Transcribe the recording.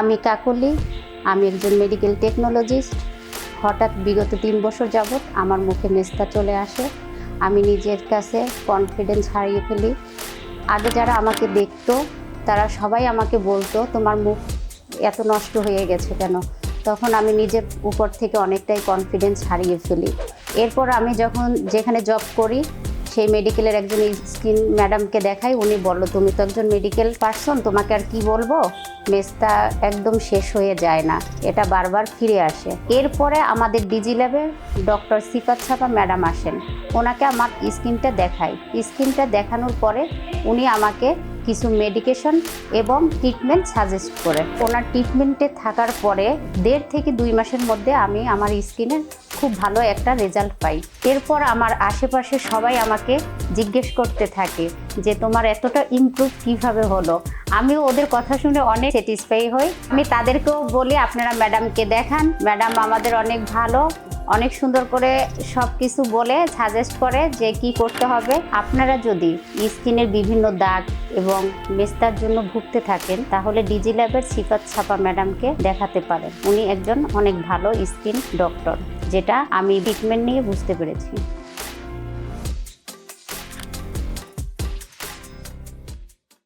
আমি কাকলি, আমি একজন মেডিকেল টেকনোলজিস্ট হঠাৎ বিগত তিন বছর যাবৎ আমার মুখে নেস্তা চলে আসে। আমি নিজের কাছে কনফিডেন্স হারিয়ে ফেলি। আগে যারা আমাকে দেখতো, তারা সবাই আমাকে বলতো, তোমার মুখ এত নষ্ট হয়ে গেছে কেন? তখন আমি নিজের উপর থেকে অনেকটাই কনফিডেন্স হারিয়ে ফেলি। এরপর আমি যখন যেখানে জব করি সেই মেডিকেলের একজন স্কিন ম্যাডামকে দেখাই, উনি বলল, তুমি তো একজন মেডিকেল পার্সন তোমাকে আর কি বলব? মেস্তা একদম শেষ হয়ে যায় না, এটা বারবার ফিরে আসে। এরপরে আমাদের ডিজি ল্যাবে ডক্টর সিফাত ছাপা ম্যাডাম আসেন। ওনাকে আমার স্কিনটা দেখাই। স্কিনটা দেখানোর পরে উনি আমাকে কিছু মেডিকেশন এবং ট্রিটমেন্ট সাজেস্ট করে। ওনার ট্রিটমেন্টে থাকার পরে দেড় থেকে দুই মাসের মধ্যে আমি আমার স্কিনের খুব ভালো একটা রেজাল্ট পাই। এরপর আমার আশেপাশে সবাই আমাকে জিজ্ঞেস করতে থাকে যে, তোমার এতটা ইমপ্রুভ কীভাবে হলো? আমিও ওদের কথা শুনে অনেক স্যাটিসফাই হই। আমি তাদেরকেও বলি, আপনারা ম্যাডামকে দেখান। ম্যাডাম আমাদের অনেক ভালো। অনেক সুন্দর করে সব কিছু বলে সাজেস্ট করে যে কি করতে হবে। আপনারা যদি স্কিনের বিভিন্ন দাগ এবং মেস্তার জন্য ভুগতে থাকেন, তাহলে ডিজি ল্যাবের সিফাত ছাপা ম্যাডামকে দেখাতে পারেন। উনি একজন অনেক ভালো স্কিন ডক্টর, যেটা আমি ট্রিটমেন্ট নিয়ে বুঝতে পেরেছি।